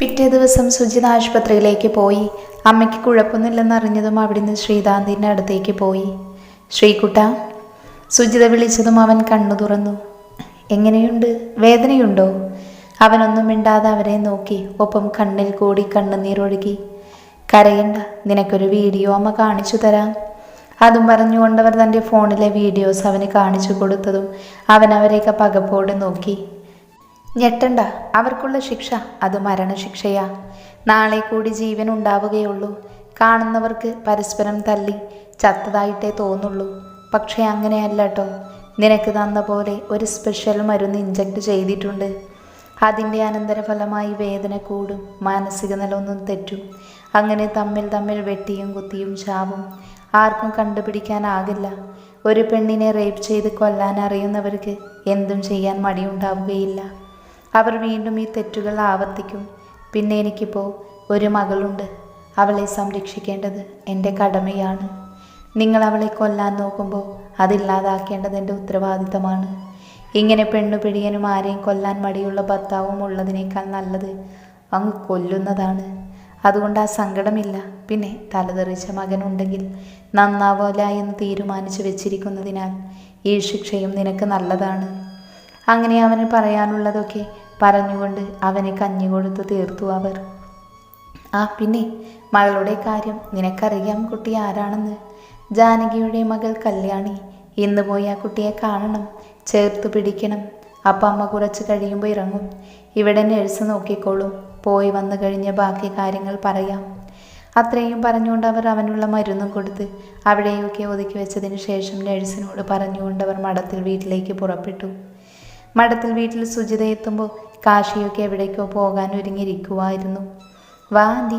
പിറ്റേ ദിവസം സുജിത ആശുപത്രിയിലേക്ക് പോയി. അമ്മയ്ക്ക് കുഴപ്പമൊന്നുമില്ലെന്നറിഞ്ഞതും അവിടുന്ന് ശ്രീകാന്തിന്റെ അടുത്തേക്ക് പോയി. ശ്രീകുട്ട സുജിത വിളിച്ചതും അവൻ കണ്ണു തുറന്നു. എങ്ങനെയുണ്ട്? വേദനയുണ്ടോ? അവനൊന്നും മിണ്ടാതെ അവരെ നോക്കി ഒപ്പം കണ്ണിൽ കൂടി കണ്ണുനീരൊഴുകി. കരയണ്ട നിനക്കൊരു വീഡിയോ അമ്മ കാണിച്ചു തരാം. അതും പറഞ്ഞുകൊണ്ടവർ തന്റെ ഫോണിലെ വീഡിയോസ് അവന് കാണിച്ചു കൊടുത്തതും അവൻ അവരെയൊക്കെ പകപ്പോടെ നോക്കി. ഞെട്ടണ്ട. അവർക്കുള്ള ശിക്ഷ അത് മരണശിക്ഷയാ. നാളെ കൂടി ജീവൻ ഉണ്ടാവുകയുള്ളൂ. കാണുന്നവർക്ക് പരസ്പരം തല്ലി ചത്തതായിട്ടേ തോന്നുള്ളൂ. പക്ഷേ അങ്ങനെയല്ല കേട്ടോ നിനക്ക് തന്ന പോലെ ഒരു സ്പെഷ്യൽ മരുന്ന് ഇഞ്ചക്ട് ചെയ്തിട്ടുണ്ട്. അതിന്റെ അനന്തരഫലമായി വേദന കൂടും മാനസിക നില ഒന്നും തെറ്റും. അങ്ങനെ തമ്മിൽ തമ്മിൽ വെട്ടിയും കുത്തിയും ചാവും. ആർക്കും കണ്ടുപിടിക്കാനാകില്ല. ഒരു പെണ്ണിനെ റേപ്പ് ചെയ്ത് കൊല്ലാൻ അറിയുന്നവർക്ക് എന്തും ചെയ്യാൻ മടിയുണ്ടാവുകയില്ല. അവർ വീണ്ടും ഈ തെറ്റുകൾ ആവർത്തിക്കും. പിന്നെ എനിക്കിപ്പോൾ ഒരു മകളുണ്ട്. അവളെ സംരക്ഷിക്കേണ്ടത് എന്റെ കടമയാണ്. നിങ്ങൾ അവളെ കൊല്ലാൻ നോക്കുമ്പോൾ അതില്ലാതാക്കേണ്ടത് എന്റെ ഉത്തരവാദിത്തമാണ്. ഇങ്ങനെ പെണ്ണു പിടിയനും ആരെയും കൊല്ലാൻ മടിയുള്ള ഭർത്താവും ഉള്ളതിനേക്കാൾ നല്ലത് അങ്ങ് കൊല്ലുന്നതാണ്. അതുകൊണ്ട് ആ സങ്കടമില്ല. പിന്നെ തലതെറിച്ച മകനുണ്ടെങ്കിൽ നന്നാവോല എന്ന് തീരുമാനിച്ചു വെച്ചിരിക്കുന്നതിനാൽ ഈ ശിക്ഷയും നിനക്ക് നല്ലതാണ്. അങ്ങനെ അവന് പറയാനുള്ളതൊക്കെ പറഞ്ഞുകൊണ്ട് അവനെ കഞ്ഞി കൊടുത്തു തീർത്തു അവർ. ആ പിന്നെ മകളുടെ കാര്യം നിനക്കറിയാം കുട്ടി ആരാണെന്ന്. ജാനകിയുടെ മകൾ കല്യാണി. ഇന്ന് പോയി ആ കുട്ടിയെ കാണണം ചേർത്ത് പിടിക്കണം. അപ്പം അമ്മ കുറച്ച് കഴിയുമ്പോൾ ഇറങ്ങും. ഇവിടെ നഴ്സ് നോക്കിക്കോളും. പോയി വന്നു കഴിഞ്ഞ ബാക്കി കാര്യങ്ങൾ പറയാം. അത്രയും പറഞ്ഞുകൊണ്ട് അവർ അവനുള്ള മരുന്നും കൊടുത്ത് അവിടെയൊക്കെ ഒതുക്കി വെച്ചതിന് ശേഷം നഴ്സിനോട് പറഞ്ഞുകൊണ്ട് അവർ മഠത്തിൽ വീട്ടിലേക്ക് പുറപ്പെട്ടു. മഠത്തിൽ വീട്ടിൽ സുജിത എത്തുമ്പോൾ കാശിയൊക്കെ എവിടേക്കോ പോകാൻ ഒരുങ്ങിയിരിക്കുമായിരുന്നു വാ ആന്റി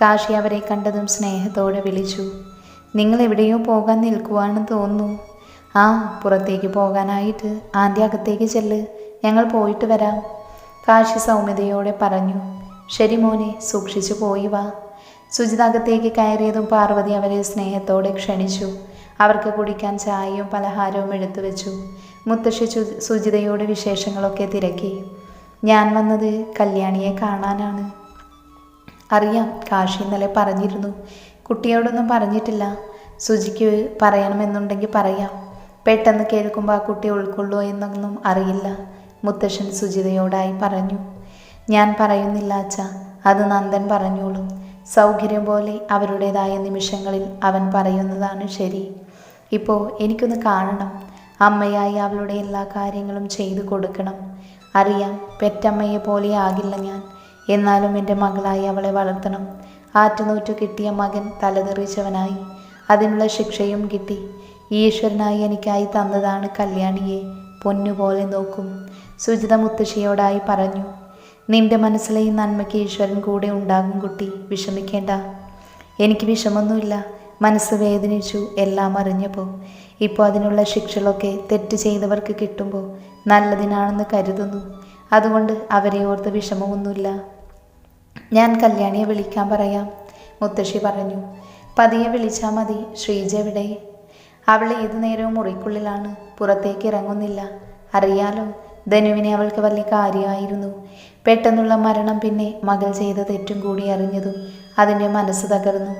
കാശി അവരെ കണ്ടതും സ്നേഹത്തോടെ വിളിച്ചു. നിങ്ങൾ എവിടെയോ പോകാൻ നിൽക്കുവാണെന്ന് തോന്നുന്നു. ആ പുറത്തേക്ക് പോകാനായിട്ട്. ആന്റി അകത്തേക്ക് ചെല്ല്. ഞങ്ങൾ പോയിട്ട് വരാം. കാശി സൗമ്യതയോടെ പറഞ്ഞു. ശരി മോനെ സൂക്ഷിച്ചു പോയി വാ. സുജിത അകത്തേക്ക് കയറിയതും പാർവതി അവരെ സ്നേഹത്തോടെ ക്ഷണിച്ചു. അവർക്ക് കുടിക്കാൻ ചായയും പലഹാരവും എടുത്തു വെച്ചു. മുത്തശ്ശി സുജിതയോട് വിശേഷങ്ങളൊക്കെ തിരക്കി. ഞാൻ വന്നത് കല്യാണിയെ കാണാനാണ്. അറിയാം കാശി ഇന്നലെ പറഞ്ഞിരുന്നു. കുട്ടിയോടൊന്നും പറഞ്ഞിട്ടില്ല. സുജിക്ക് പറയണമെന്നുണ്ടെങ്കിൽ പറയാം. പെട്ടെന്ന് കേൾക്കുമ്പോൾ ആ കുട്ടി ഉൾക്കൊള്ളൂ എന്നൊന്നും അറിയില്ല. മുത്തശ്ശൻ സുജിതയോടായി പറഞ്ഞു. ഞാൻ പറയുന്നില്ല അച്ഛ അത് നന്ദൻ പറഞ്ഞോളും. സൗകര്യം പോലെ അവരുടേതായ നിമിഷങ്ങളിൽ അവൻ പറയുന്നതാണ് ശരി. ഇപ്പോൾ എനിക്കൊന്ന് കാണണം. അമ്മയായി അവളുടെ എല്ലാ കാര്യങ്ങളും ചെയ്തു കൊടുക്കണം. അറിയാം പെറ്റമ്മയെ പോലെ ആകില്ല ഞാൻ. എന്നാലും എന്റെ മകളായി അവളെ വളർത്തണം. ആറ്റുനൂറ്റു കിട്ടിയ മകൻ തലതെറിച്ചവനായി. അതിനുള്ള ശിക്ഷയും കിട്ടി. ഈശ്വരനായി എനിക്കായി തന്നതാണ് കല്യാണിയെ. പൊന്നുപോലെ നോക്കും. സുജിത മുത്തശ്ശിയോടായി പറഞ്ഞു നിന്റെ മനസ്സിലെ ഈ നന്മയ്ക്ക് ഈശ്വരൻ കൂടെ ഉണ്ടാകും കുട്ടി. വിഷമിക്കേണ്ട. എനിക്ക് വിഷമൊന്നുമില്ല. മനസ്സ് വേദനിച്ചു. എല്ലാം അറിഞ്ഞപ്പോൾ ഇപ്പോൾ അതിനുള്ള ശിക്ഷകളൊക്കെ തെറ്റ് ചെയ്തവർക്ക് കിട്ടുമ്പോൾ നല്ലതിനാണെന്ന് കരുതുന്നു. അതുകൊണ്ട് അവരെ ഓർത്ത് വിഷമമൊന്നുമില്ല. ഞാൻ കല്യാണിയെ വിളിക്കാൻ പറയാം. മുത്തശ്ശി പറഞ്ഞു പതിയെ വിളിച്ചാൽ മതി ശ്രീജ എവിടെ? അവൾ ഏതു നേരവും മുറിക്കുള്ളിലാണ് പുറത്തേക്ക് ഇറങ്ങുന്നില്ല. അറിയാലോ ധനുവിനെ അവൾക്ക് വലിയ കാര്യമായിരുന്നു. പെട്ടെന്നുള്ള മരണം പിന്നെ മകൾ ചെയ്ത തെറ്റും കൂടി അറിഞ്ഞതും അതിന്റെ മനസ്സ് തകർന്നു.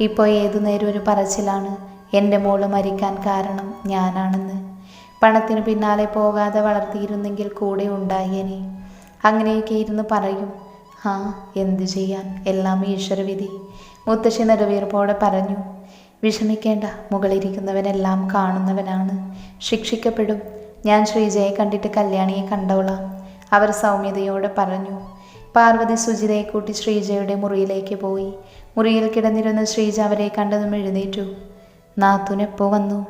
ഇപ്പോൾ ഏതു നേരം ഒരു പറച്ചിലാണ് എന്റെ മോൾ മരിക്കാൻ കാരണം ഞാനാണെന്ന്. പണത്തിന് പിന്നാലെ പോകാതെ വളർത്തിയിരുന്നെങ്കിൽ കൂടെ ഉണ്ടായേനെ. അങ്ങനെയൊക്കെ ഇരുന്ന് പറയും. ആ എന്തു ചെയ്യാൻ? എല്ലാം ഈശ്വരവിധി. മുത്തശ്ശി നെടുവീർപ്പോടെ പറഞ്ഞു. വിഷമിക്കേണ്ട മുകളിരിക്കുന്നവനെല്ലാം കാണുന്നവനാണ്. ശിക്ഷിക്കപ്പെടും. ഞാൻ ശ്രീജയെ കണ്ടിട്ട് കല്യാണിയെ കണ്ടോളാം. അവർ സൗമ്യതയോടെ പറഞ്ഞു. പാർവതി സുജിതയെ കൂട്ടി ശ്രീജയുടെ മുറിയിലേക്ക് പോയി. മുറിയിൽ കിടന്നിരുന്ന ശ്രീജ അവരെ കണ്ടതും എഴുന്നേറ്റു. നാത്തുനെപ്പോ വന്നു?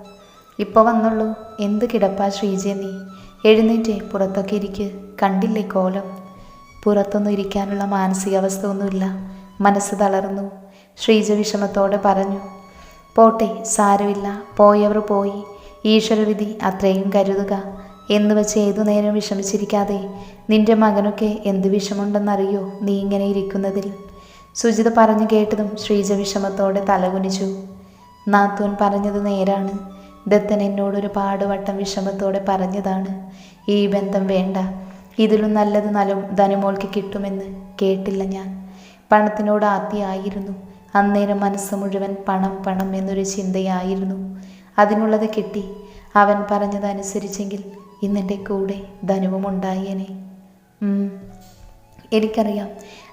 ഇപ്പോൾ വന്നുള്ളൂ. എന്ത് കിടപ്പാ ശ്രീജി നീ? എഴുന്നേറ്റേ പുറത്തൊക്കെ ഇരിക്ക്. കണ്ടില്ലേ കോലം? പുറത്തൊന്നും ഇരിക്കാനുള്ള മാനസികാവസ്ഥ ഒന്നുമില്ല മനസ്സ് തളർന്നു. ശ്രീജ വിഷമത്തോടെ പറഞ്ഞു പോട്ടെ സാരമില്ല. പോയവർ പോയി. ഈശ്വരവിധി അത്രയും കരുതുക. എന്ന് വെച്ച് ഏതു നേരം വിഷമിച്ചിരിക്കാതെ നിന്റെ മകനൊക്കെ എന്ത് വിഷമുണ്ടെന്നറിയോ നീ ഇങ്ങനെ ഇരിക്കുന്നതിൽ? സുജിത പറഞ്ഞു കേട്ടതും ശ്രീജ വിഷമത്തോടെ തലകുനിച്ചു. നാത്തൂൻ പറഞ്ഞത് നേരാണ്. ദത്തൻ എന്നോടൊരു പാടുവട്ടം വട്ടം വിഷമത്തോടെ പറഞ്ഞതാണ്. ഈ ബന്ധം വേണ്ട. ഇതിലും നല്ലത് നല ധനുമോൾക്ക് കിട്ടുമെന്ന് കേട്ടില്ല ഞാൻ. പണത്തിനോട് ആയിരുന്നു അന്നേരം മനസ്സ് മുഴുവൻ പണം പണം എന്നൊരു ചിന്തയായിരുന്നു. അതിനുള്ളത് കിട്ടി. അവൻ പറഞ്ഞതനുസരിച്ചെങ്കിൽ ഇന്നെന്റെ കൂടെ ധനുവും ഉണ്ടായേനെ. എനിക്കറിയാം.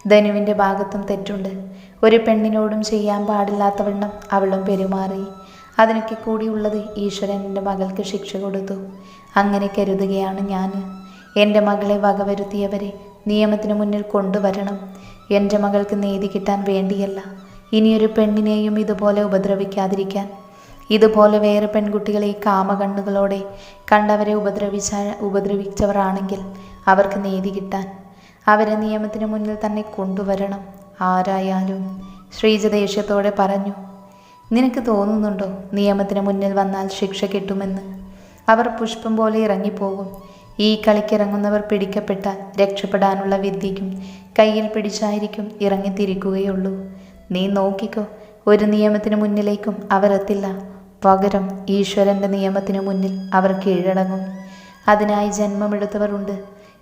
ധനുവിന്റെ ഭാഗത്തും തെറ്റുണ്ട്. ഒരു പെണ്ണിനോടും ചെയ്യാൻ പാടില്ലാത്തവണ്ണം അവളും പെരുമാറി. അതിനൊക്കെ കൂടിയുള്ളത് ഈശ്വരൻ എന്റെ മകൾക്ക് ശിക്ഷ കൊടുത്തു. അങ്ങനെ കരുതുകയാണ് ഞാൻ എന്റെ മകളെ വകവരുത്തിയവരെ നിയമത്തിന് മുന്നിൽ കൊണ്ടുവരണം. എന്റെ മകൾക്ക് നീതി കിട്ടാൻ വേണ്ടിയല്ല. ഇനിയൊരു പെണ്ണിനെയും ഇതുപോലെ ഉപദ്രവിക്കാതിരിക്കാൻ. ഇതുപോലെ വേറെ പെൺകുട്ടികളെ കാമകണ്ണുകളോടെ കണ്ടവരെ ഉപദ്രവിച്ച ഉപദ്രവിച്ചവരാണെങ്കിൽ അവർക്ക് നീതി കിട്ടാൻ. അവരെ നിയമത്തിന് മുന്നിൽ തന്നെ കൊണ്ടുവരണം. ആരായാലും? ശ്രീജ ദേഷ്യത്തോടെ പറഞ്ഞു നിനക്ക് തോന്നുന്നുണ്ടോ നിയമത്തിന് മുന്നിൽ വന്നാൽ ശിക്ഷ കിട്ടുമെന്ന്? അവർ പുഷ്പം പോലെ ഇറങ്ങിപ്പോകും. ഈ കളിക്കിറങ്ങുന്നവർ പിടിക്കപ്പെട്ടാൽ രക്ഷപ്പെടാനുള്ള വിദ്യയ്ക്കും കയ്യിൽ പിടിച്ചായിരിക്കും ഇറങ്ങിത്തിരിക്കുകയുള്ളൂ. നീ നോക്കിക്കോ ഒരു നിയമത്തിന് മുന്നിലേക്കും അവരെത്തില്ല പകരം ഈശ്വരന്റെ നിയമത്തിന് മുന്നിൽ അവർ കീഴടങ്ങും. അതിനായി ജന്മമെടുത്തവരുണ്ട്.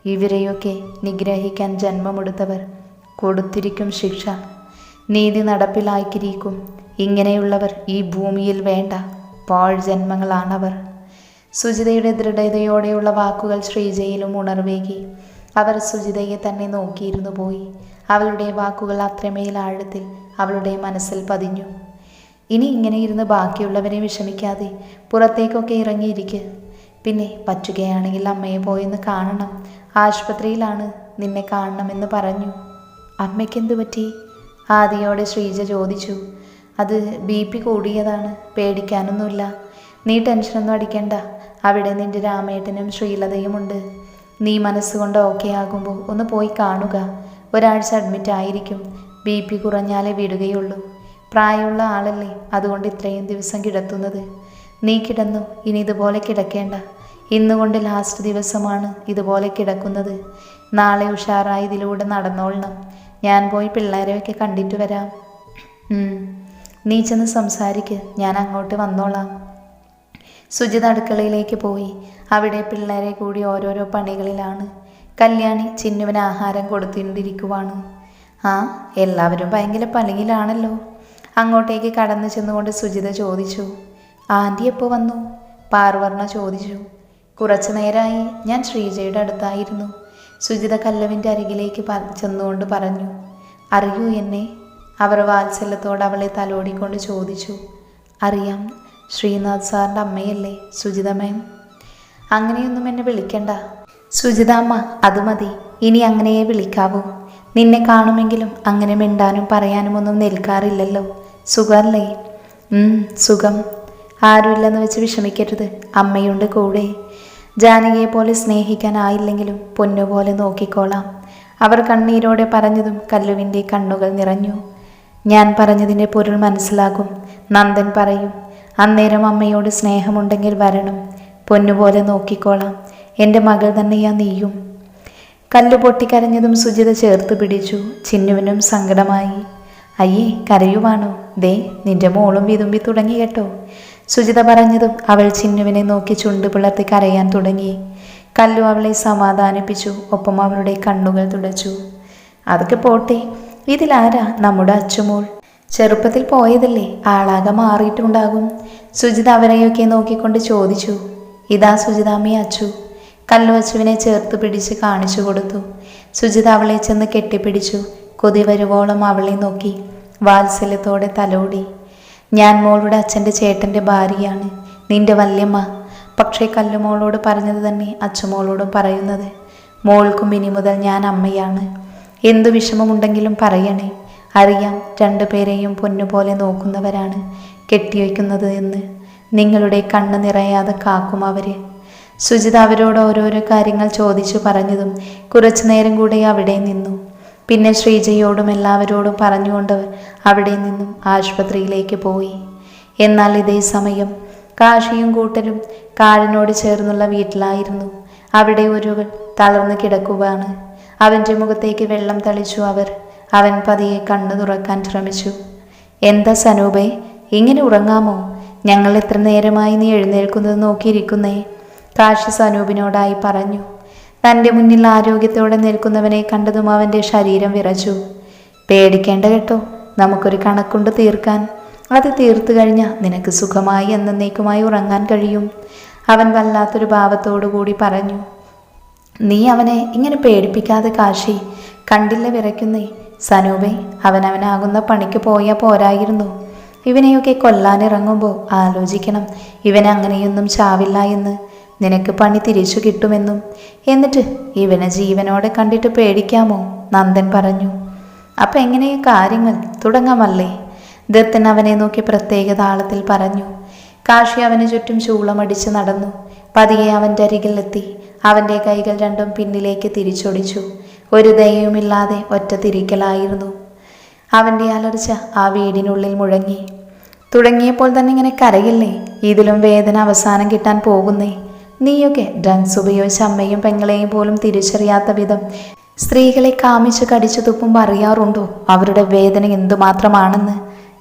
ഇവരെയൊക്കെ നിഗ്രഹിക്കാൻ ജന്മമെടുത്തവർ കൊടുത്തിരിക്കും ശിക്ഷ. നീതി നടപ്പിലാക്കിയിരിക്കും. ഇങ്ങനെയുള്ളവർ ഈ ഭൂമിയിൽ വേണ്ട. പാഴ് ജന്മങ്ങളാണവർ. സുജിതയുടെ ദൃഢതയോടെയുള്ള വാക്കുകൾ ശ്രീജയിലും ഉണർവേകി. അവർ സുജിതയെ തന്നെ നോക്കിയിരുന്നു പോയി. അവളുടെ വാക്കുകൾ അത്രമേൽ ആഴത്തിൽ അവളുടെ മനസ്സിൽ പതിഞ്ഞു. ഇനി ഇങ്ങനെ ഇരുന്ന് ബാക്കിയുള്ളവരെ വിഷമിക്കാതെ പുറത്തേക്കൊക്കെ ഇറങ്ങിയിരിക്കുക പിന്നെ പറ്റുകയാണെങ്കിൽ അമ്മയെ പോയെന്ന് കാണണം. ആശുപത്രിയിലാണ് നിന്നെ കാണണമെന്ന് പറഞ്ഞു. അമ്മയ്ക്കെന്തു പറ്റി? ആദിയോടെ ശ്രീജ ചോദിച്ചു. അത് ബി പി കൂടിയതാണ് പേടിക്കാനൊന്നുമില്ല. നീ ടെൻഷനൊന്നും അടിക്കണ്ട. അവിടെ നിന്റെ രാമേട്ടനും ശ്രീലതയുമുണ്ട്. നീ മനസ്സുകൊണ്ട് ഓക്കെ ആകുമ്പോൾ ഒന്ന് പോയി കാണുക. ഒരാഴ്ച അഡ്മിറ്റ് ആയിരിക്കും. ബി പി കുറഞ്ഞാലേ വിടുകയുള്ളൂ. പ്രായമുള്ള ആളല്ലേ അതുകൊണ്ട് ഇത്രയും ദിവസം കിടത്തുന്നത്. നീ കിടന്നു ഇനി ഇതുപോലെ കിടക്കേണ്ട. ഇന്നുകൊണ്ട് ലാസ്റ്റ് ദിവസമാണ് ഇതുപോലെ കിടക്കുന്നത്. നാളെ ഉഷാറായി ഇതിലൂടെ നടന്നോളണം. ഞാൻ പോയി പിള്ളേരെയൊക്കെ കണ്ടിട്ട് വരാം. നീ ചെന്ന് സംസാരിക്ക്. ഞാൻ അങ്ങോട്ട് വന്നോളാം. സുജിത അടുക്കളയിലേക്ക് പോയി. അവിടെ പിള്ളേരെ കൂടി ഓരോരോ പണികളിലാണ്. കല്യാണി ചിന്നുവിന് ആഹാരം കൊടുത്തിട്ടിരിക്കുവാണ് ആ എല്ലാവരും ഭയങ്കര പണിയിലാണല്ലോ. അങ്ങോട്ടേക്ക് കടന്നു ചെന്നുകൊണ്ട് സുജിത ചോദിച്ചു ആന്റി എപ്പോൾ വന്നു? പാർവർണ ചോദിച്ചു കുറച്ചു നേരമായി ഞാൻ ശ്രീജയുടെ അടുത്തായിരുന്നു. സുജിത കല്ലവിന്റെ അരികിലേക്ക് ചെന്നുകൊണ്ട് പറഞ്ഞു അറിയൂ എന്നെ. അവർ വാത്സല്യത്തോട് അവളെ തലോടിക്കൊണ്ട് ചോദിച്ചു അറിയാം ശ്രീനാഥ് സാറിന്റെ അമ്മയല്ലേ സുജിത മാം? അങ്ങനെയൊന്നും എന്നെ വിളിക്കണ്ട. സുജിതാമ്മ അത് മതി. ഇനി അങ്ങനെയേ വിളിക്കാവൂ. നിന്നെ കാണുമെങ്കിലും അങ്ങനെ മിണ്ടാനും പറയാനും ഒന്നും നിൽക്കാറില്ലല്ലോ. സുഖമല്ലേ? സുഖം. ആരുമില്ലെന്ന് വെച്ച് വിഷമിക്കരുത്. അമ്മയുണ്ട് കൂടെ. ജാനകിയെ പോലെ സ്നേഹിക്കാനായില്ലെങ്കിലും പൊന്നുപോലെ നോക്കിക്കോളാം. അവർ കണ്ണീരോടെ പറഞ്ഞതും കല്ലുവിന്റെ കണ്ണുകൾ നിറഞ്ഞു. ഞാൻ പറഞ്ഞതിന്റെ പൊരുൾ മനസ്സിലാകും. നന്ദൻ പറയും അന്നേരം അമ്മയോട് സ്നേഹമുണ്ടെങ്കിൽ വരണം. പൊന്നുപോലെ നോക്കിക്കോളാം. എന്റെ മകൾ തന്നെയാ നീയും. കല്ല് പൊട്ടിക്കരഞ്ഞതും സുജിത ചേർത്ത് പിടിച്ചു. ചിന്നുവിനും സങ്കടമായി. അയ്യേ കരയുവാണോ? ദേ നിന്റെ മോളും വിതുമ്പി തുടങ്ങി കേട്ടോ. സുജിത പറഞ്ഞതും അവൾ ചിന്നുവിനെ നോക്കി ചുണ്ട് പിളർത്തി കരയാൻ തുടങ്ങി. കല്ലു അവളെ സമാധാനിപ്പിച്ചു ഒപ്പം അവളുടെ കണ്ണുകൾ തുടച്ചു. അതൊക്കെ പോട്ടെ ഇതിലാരാ നമ്മുടെ അച്ചുമോൾ ചെറുപ്പത്തിൽ പോയതല്ലേ ആളാകെ മാറിയിട്ടുണ്ടാകും. സുജിത അവരെയൊക്കെ നോക്കിക്കൊണ്ട് ചോദിച്ചു. ഇതാ സുജിതാമ്മയെ അച്ചു. കല്ലു അച്ചുവിനെ ചേർത്ത് പിടിച്ച് കാണിച്ചു കൊടുത്തു. സുജിത അവളെ ചെന്ന് കെട്ടിപ്പിടിച്ചു. കൊതി വരുവോളം അവളെ നോക്കി വാത്സല്യത്തോടെ തലോടി. ഞാൻ മോളുടെ അച്ഛന്റെ ചേട്ടന്റെ ഭാര്യയാണ്. നിന്റെ വല്യമ്മ. പക്ഷേ കല്ലുമോളോട് പറഞ്ഞത് തന്നെ അച്ഛമോളോടും പറയുന്നത്. മോൾക്കും ഇനി മുതൽ ഞാൻ അമ്മയാണ്. എന്തു വിഷമമുണ്ടെങ്കിലും പറയണേ. അറിയാം രണ്ടുപേരെയും പൊന്നുപോലെ നോക്കുന്നവരാണ് കെട്ടിവയ്ക്കുന്നത് എന്ന്. നിങ്ങളുടെ കണ്ണ് നിറയാതെ കാക്കും അവർ. സുജിത അവരോട് ഓരോരോ കാര്യങ്ങൾ ചോദിച്ചു പറഞ്ഞതും കുറച്ചു നേരം കൂടെ അവിടെ നിന്നു. പിന്നെ ശ്രീജയോടും എല്ലാവരോടും പറഞ്ഞുകൊണ്ട് അവിടെ നിന്നും ആശുപത്രിയിലേക്ക് പോയി. എന്നാൽ ഇതേ സമയം കാശിയും കൂട്ടരും കാടിനോട് ചേർന്നുള്ള വീട്ടിലായിരുന്നു. അവിടെ ഒരുവൻ തളർന്നു കിടക്കുവാണ്. അവന്റെ മുഖത്തേക്ക് വെള്ളം തളിച്ചു അവർ അവൻ പതിയെ കണ്ണു തുറക്കാൻ ശ്രമിച്ചു. എന്താ സനൂപേ ഇങ്ങനെ ഉറങ്ങാമോ? ഞങ്ങൾ എത്ര നേരമായി നീ എഴുന്നേൽക്കുന്നത് നോക്കിയിരിക്കുന്നേ? കാശി സനൂപിനോടായി പറഞ്ഞു. തന്റെ മുന്നിൽ ആരോഗ്യത്തോടെ നിൽക്കുന്നവനെ കണ്ടതും അവന്റെ ശരീരം വിറച്ചു. പേടിക്കേണ്ട കേട്ടോ നമുക്കൊരു കണക്കുണ്ട് തീർക്കാൻ. അത് തീർത്തു കഴിഞ്ഞാൽ നിനക്ക് സുഖമായി എന്നേക്കുമായി ഉറങ്ങാൻ കഴിയും. അവൻ വല്ലാത്തൊരു ഭാവത്തോടു കൂടി പറഞ്ഞു നീ അവനെ ഇങ്ങനെ പേടിപ്പിക്കാതെ കാശി കണ്ടില്ല വിറയ്ക്കുന്നേ. സനൂപെ അവൻ അവനാകുന്ന പണിക്ക് പോയാൽ പോരായിരുന്നു. ഇവനെയൊക്കെ കൊല്ലാനിറങ്ങുമ്പോൾ ആലോചിക്കണം ഇവൻ അങ്ങനെയൊന്നും ചാവില്ല എന്ന്. നിനക്ക് പണി തിരിച്ചു കിട്ടുമെന്നും. എന്നിട്ട് ഇവനെ ജീവനോടെ കണ്ടിട്ട് പേടിക്കാമോ? നന്ദൻ പറഞ്ഞു. അപ്പം എങ്ങനെയാ കാര്യങ്ങൾ? തുടങ്ങാമല്ലേ? ദത്തൻ അവനെ നോക്കി പ്രത്യേക താളത്തിൽ പറഞ്ഞു. കാശി അവന് ചുറ്റും ചൂളമടിച്ച് നടന്നു. പതിയെ അവന്റെ അരികിലെത്തി. അവന്റെ കൈകൾ രണ്ടും പിന്നിലേക്ക് തിരിച്ചൊടിച്ചു. ഒരു ദയവുമില്ലാതെ ഒറ്റ തിരിക്കലായിരുന്നു. അവന്റെ അലർച്ച ആ വീടിനുള്ളിൽ മുഴങ്ങി. തുടങ്ങിയപ്പോൾ തന്നെ ഇങ്ങനെ കരയില്ലേ? ഇതിലും വേദന അവസാനം കിട്ടാൻ പോകുന്നേ? നീയൊക്കെ ഡ്രഗ്സ് ഉപയോഗിച്ച് അമ്മയും പെങ്ങളെയും പോലും തിരിച്ചറിയാത്ത വിധം സ്ത്രീകളെ കാമിച്ച് കടിച്ചു തുപ്പുമ്പോൾ അറിയാറുണ്ടോ? അവരുടെ വേദന എന്തുമാത്രമാണെന്ന്?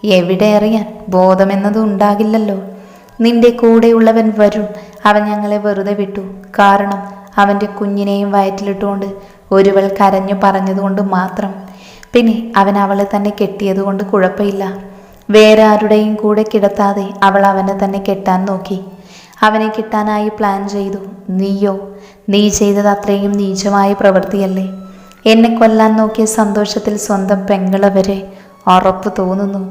എവിടെ അറിയാൻ? ബോധമെന്നത് ഉണ്ടാകില്ലല്ലോ. നിന്റെ കൂടെയുള്ളവൻ വരും അവൻ ഞങ്ങളെ വെറുതെ വിട്ടു. കാരണം അവന്റെ കുഞ്ഞിനെയും വയറ്റിലിട്ടുകൊണ്ട് ഒരുവൾ കരഞ്ഞു പറഞ്ഞതുകൊണ്ട് മാത്രം. പിന്നെ അവൻ അവളെ തന്നെ കെട്ടിയതുകൊണ്ട് കുഴപ്പമില്ല. വേറെ ആരുടെയും കൂടെ കിടത്താതെ അവൾ അവനെ തന്നെ കെട്ടാൻ നോക്കി. അവനെ കിട്ടാനായി പ്ലാൻ ചെയ്തു. നീയോ നീ ചെയ്തത് അത്രയും നീചമായ പ്രവൃത്തിയല്ലേ? എന്നെ കൊല്ലാൻ നോക്കിയ സന്തോഷത്തിൽ സ്വന്തം പെങ്ങള വരെ ഉറപ്പ് തോന്നുന്നു.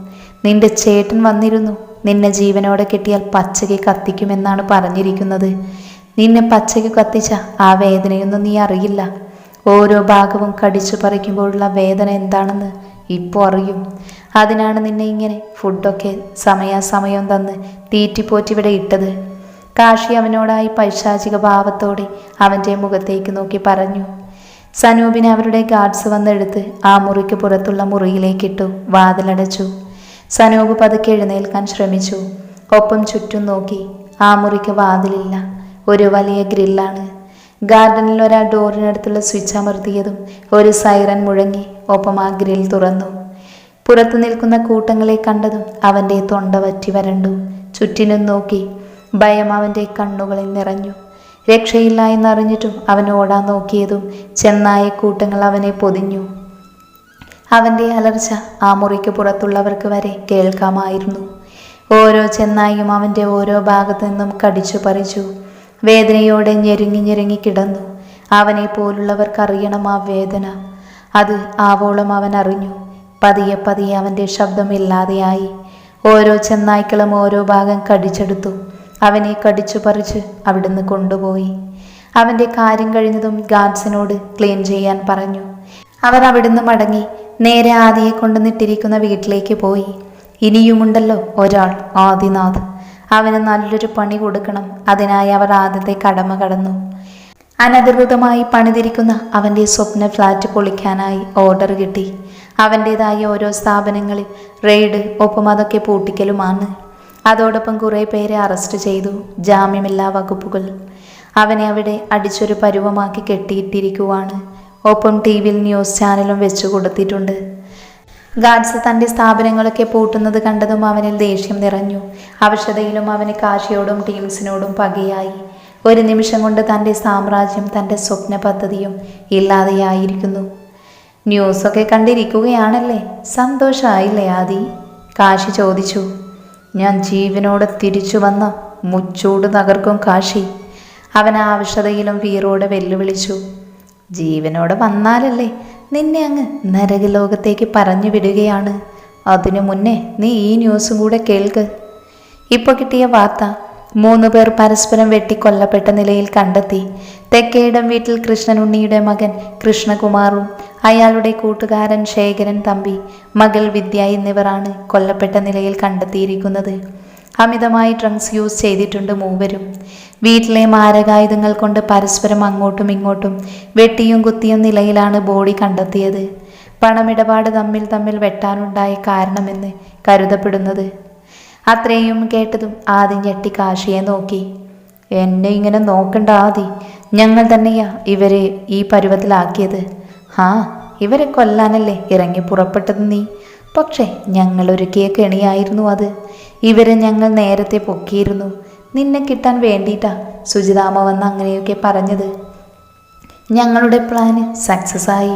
നിന്റെ ചേട്ടൻ വന്നിരുന്നു. നിന്നെ ജീവനോടെ കിട്ടിയാൽ പച്ചയ്ക്ക് കത്തിക്കുമെന്നാണ് പറഞ്ഞിരിക്കുന്നത്. നിന്നെ പച്ചയ്ക്ക് കത്തിച്ച ആ വേദനയൊന്നും നീ അറിയില്ല. ഓരോ ഭാഗവും കടിച്ചു പറിക്കുമ്പോഴുള്ള വേദന എന്താണെന്ന് ഇപ്പോൾ അറിയും. അതിനാണ് നിന്നെ ഇങ്ങനെ ഫുഡൊക്കെ സമയാസമയം തന്ന് തീറ്റിപ്പോറ്റിവിടെ ഇട്ടത്. കാശി അവനോടായി പൈശാചിക ഭാവത്തോടെ അവന്റെ മുഖത്തേക്ക് നോക്കി പറഞ്ഞു സനൂപിനെ അവരുടെ ഗാർഡ്സ് വന്നെടുത്ത് ആ മുറിക്ക് പുറത്തുള്ള മുറിയിലേക്കിട്ടു വാതിലടച്ചു. സനൂപ് പതുക്കെ എഴുന്നേൽക്കാൻ ശ്രമിച്ചു. ഒപ്പം ചുറ്റും നോക്കി ആ മുറിക്ക് വാതിലില്ല ഒരു വലിയ ഗ്രില്ലാണ്. ഗാർഡനിൽ ഒരാൾ ഡോറിനടുത്തുള്ള സ്വിച്ച് അമർത്തിയതും ഒരു സൈറൻ മുഴങ്ങി ഒപ്പം ആ ഗ്രിൽ തുറന്നു. പുറത്തു നിൽക്കുന്ന കൂട്ടങ്ങളെ കണ്ടതും അവന്റെ തൊണ്ട വറ്റി വരണ്ടു. ചുറ്റിനും നോക്കി ഭയം അവന്റെ കണ്ണുകളിൽ നിറഞ്ഞു. രക്ഷയില്ല എന്നറിഞ്ഞിട്ടും അവൻ ഓടാൻ നോക്കിയതും ചെന്നായ കൂട്ടങ്ങൾ അവനെ പൊതിഞ്ഞു. അവന്റെ അലർച്ച ആ മുറിക്ക് പുറത്തുള്ളവർക്ക് വരെ കേൾക്കാമായിരുന്നു. ഓരോ ചെന്നായും അവന്റെ ഓരോ ഭാഗത്തു നിന്നും കടിച്ചു പറിച്ചു. വേദനയോടെ ഞെരുങ്ങി ഞെരുങ്ങി കിടന്നു. അവനെ പോലുള്ളവർക്കറിയണം ആ വേദന. അത് ആവോളം അവൻ അറിഞ്ഞു. പതിയെ പതിയെ അവന്റെ ശബ്ദമില്ലാതെയായി ഓരോ ചെന്നായ്ക്കളും ഓരോ ഭാഗം കടിച്ചെടുത്തു. അവനെ കടിച്ചു പറിച്ച് അവിടുന്ന് കൊണ്ടുപോയി. അവന്റെ കാര്യം കഴിഞ്ഞതും ഗാർഡ്സിനോട് ക്ലീൻ ചെയ്യാൻ പറഞ്ഞു. അവർ അവിടുന്ന് മടങ്ങി നേരെ ആദിയെ കൊണ്ടുവന്നിട്ടിരിക്കുന്ന വീട്ടിലേക്ക് പോയി. ഇനിയുമുണ്ടല്ലോ ഒരാൾ ആദിനാഥ്. അവന് നല്ലൊരു പണി കൊടുക്കണം. അതിനായി അവർ ആദ്യത്തെ കടമ കടന്നു. അനധികൃതമായി പണിതിരിക്കുന്ന അവന്റെ സ്വപ്ന ഫ്ലാറ്റ് പൊളിക്കാനായി ഓർഡർ കിട്ടി. അവന്റേതായ ഓരോ സ്ഥാപനങ്ങളിൽ റെയ്ഡ് ഒപ്പം അതൊക്കെ പൂട്ടിക്കലുമാണ്. അതോടൊപ്പം കുറേ പേരെ അറസ്റ്റ് ചെയ്തു ജാമ്യമില്ലാ വകുപ്പുകൾ. അവനെ അവിടെ അടിച്ചൊരു പരുവമാക്കി കെട്ടിയിട്ടിരിക്കുവാണ്. ഒപ്പം ടി വിയിൽ ന്യൂസ് ചാനലും വെച്ചു കൊടുത്തിട്ടുണ്ട്. ഗാഡ്സ് തന്റെ സ്ഥാപനങ്ങളൊക്കെ പൂട്ടുന്നത് കണ്ടതും അവനിൽ ദേഷ്യം നിറഞ്ഞു. അവശതയിലും അവന് കാശിയോടും ടീംസിനോടും പകയായി. ഒരു നിമിഷം കൊണ്ട് തന്റെ സാമ്രാജ്യം തന്റെ സ്വപ്ന പദ്ധതിയും ഇല്ലാതെയായിരിക്കുന്നു. ന്യൂസൊക്കെ കണ്ടിരിക്കുകയാണല്ലേ? സന്തോഷമായില്ലേ ആദി? കാശി ചോദിച്ചു. ഞാൻ ജീവനോടെ തിരിച്ചു വന്ന മുച്ചൂട് തകർക്കും കാശി. അവൻ ആവശ്യതയിലും വീറോടെ വെല്ലുവിളിച്ചു. ജീവനോടെ വന്നാലല്ലേ നിന്നെ അങ്ങ് നരകലോകത്തേക്ക് പറഞ്ഞു വിടുകയാണ്. അതിനു മുന്നേ നീ ഈ ന്യൂസും കൂടെ കേൾക്ക്. ഇപ്പോൾ കിട്ടിയ വാർത്ത മൂന്ന് പേർ പരസ്പരം വെട്ടിക്കൊല്ലപ്പെട്ട നിലയിൽ കണ്ടെത്തി. തെക്കേടം വീട്ടിൽ കൃഷ്ണനുണ്ണിയുടെ മകൻ കൃഷ്ണകുമാറും അയാളുടെ കൂട്ടുകാരൻ ശേഖരൻ തമ്പി മകൾ വിദ്യ എന്നിവരാണ് കൊല്ലപ്പെട്ട നിലയിൽ കണ്ടെത്തിയിരിക്കുന്നത്. അമിതമായി ഡ്രഗ്സ് യൂസ് ചെയ്തിട്ടുണ്ട് മൂവരും. വീട്ടിലെ മാരകായുധങ്ങൾ കൊണ്ട് പരസ്പരം അങ്ങോട്ടും ഇങ്ങോട്ടും വെട്ടിയും കുത്തിയും നിലയിലാണ് ബോഡി കണ്ടെത്തിയത്. പണമിടപാട് തമ്മിൽ തമ്മിൽ വെട്ടാനുണ്ടായ കാരണമെന്ന് കരുതപ്പെടുന്നത് അത്രയും കേട്ടതും ആദി ഞെട്ടി കാശിയെ നോക്കി. എന്നെ ഇങ്ങനെ നോക്കണ്ട ആദി. ഞങ്ങൾ തന്നെയാ ഇവരെ ഈ പരുവത്തിലാക്കിയത്. ആ ഇവരെ കൊല്ലാനല്ലേ ഇറങ്ങി പുറപ്പെട്ടത് നീ? പക്ഷേ ഞങ്ങൾ ഒരുക്കിയ കെണിയായിരുന്നു അത്. ഇവരെ ഞങ്ങൾ നേരത്തെ പൊക്കിയിരുന്നു. നിന്നെ കിട്ടാൻ വേണ്ടിയിട്ടാ സുജിതാമ വന്ന് അങ്ങനെയൊക്കെ പറഞ്ഞത്. ഞങ്ങളുടെ പ്ലാന് സക്സസ് ആയി.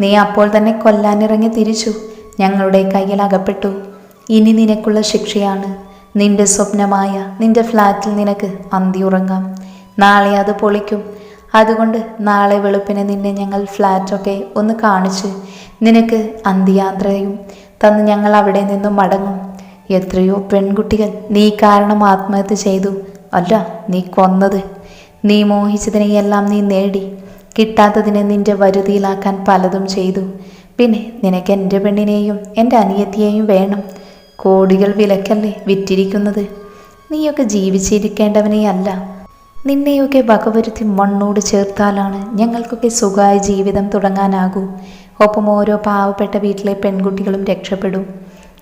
നീ അപ്പോൾ തന്നെ കൊല്ലാനിറങ്ങി തിരിച്ചു. ഞങ്ങളുടെ കയ്യിൽ അകപ്പെട്ടു. ഇനി നിനക്കുള്ള ശിക്ഷയാണ്. നിന്റെ സ്വപ്നമായ നിന്റെ ഫ്ലാറ്റിൽ നിനക്ക് അന്തി ഉറങ്ങാം. നാളെ അത് പൊളിക്കും. അതുകൊണ്ട് നാളെ വെളുപ്പിന് നിന്നെ ഞങ്ങൾ ഫ്ലാറ്റൊക്കെ ഒന്ന് കാണിച്ച് നിനക്ക് അന്ത്യയാത്രയും തന്ന് ഞങ്ങൾ അവിടെ നിന്നും മടങ്ങും. എത്രയോ പെൺകുട്ടികൾ നീ കാരണം ആത്മഹത്യ ചെയ്തു. അല്ല നീ കൊന്നത്. നീ മോഹിച്ചതിനെയെല്ലാം നീ നേടി. കിട്ടാത്തതിനെ നിന്റെ വരുതിയിലാക്കാൻ പലതും ചെയ്തു. പിന്നെ നിനക്ക് എന്റെ പെണ്ണിനെയും എന്റെ അനിയത്തിയെയും വേണം. കോടികൾ വിലക്കല്ലേ വിറ്റിരിക്കുന്നത്? നീയൊക്കെ ജീവിച്ചിരിക്കേണ്ടവനെയല്ല നിന്നെയൊക്കെ വകവരുത്തി മണ്ണോട് ചേർത്താലാണ് ഞങ്ങൾക്കൊക്കെ സുഖമായ ജീവിതം തുടങ്ങാനാകൂ. ഒപ്പം ഓരോ പാവപ്പെട്ട വീട്ടിലെ പെൺകുട്ടികളും രക്ഷപ്പെടും.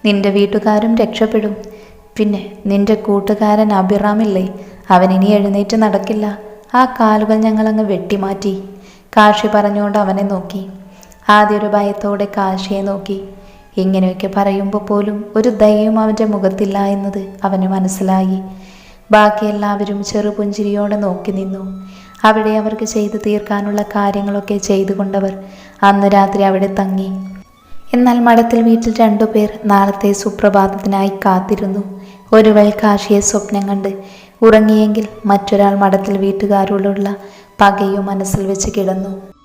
നിന്റെ വീട്ടുകാരും രക്ഷപ്പെടും. പിന്നെ നിന്റെ കൂട്ടുകാരൻ അഭിറാമില്ലേ? ഇനി എഴുന്നേറ്റ് നടക്കില്ല. ആ കാലുകൾ ഞങ്ങളങ്ങ് വെട്ടിമാറ്റി. കാശി പറഞ്ഞുകൊണ്ട് അവനെ നോക്കി. ആദ്യ ഒരു ഭയത്തോടെ കാശിയെ നോക്കി. ഇങ്ങനെയൊക്കെ പറയുമ്പോൾ പോലും ഒരു ദയയും അവന്റെ മുഖത്തില്ല എന്നത് അവന് മനസ്സിലായി. ബാക്കി എല്ലാവരും ചെറുപുഞ്ചിരിയോടെ നോക്കി നിന്നു. അവിടെ അവർക്ക് ചെയ്തു തീർക്കാനുള്ള കാര്യങ്ങളൊക്കെ ചെയ്തുകൊണ്ടവർ അന്ന് രാത്രി അവിടെ തങ്ങി. എന്നാൽ മഠത്തിൽ വീട്ടിൽ രണ്ടുപേർ നാളത്തെ സുപ്രഭാതത്തിനായി കാത്തിരുന്നു. ഒരുവൾ കാശിയെ സ്വപ്നം കണ്ട് ഉറങ്ങിയെങ്കിൽ മറ്റൊരാൾ മഠത്തിൽ വീട്ടുകാരോടുള്ള പകയും മനസ്സിൽ വെച്ച് കിടന്നു.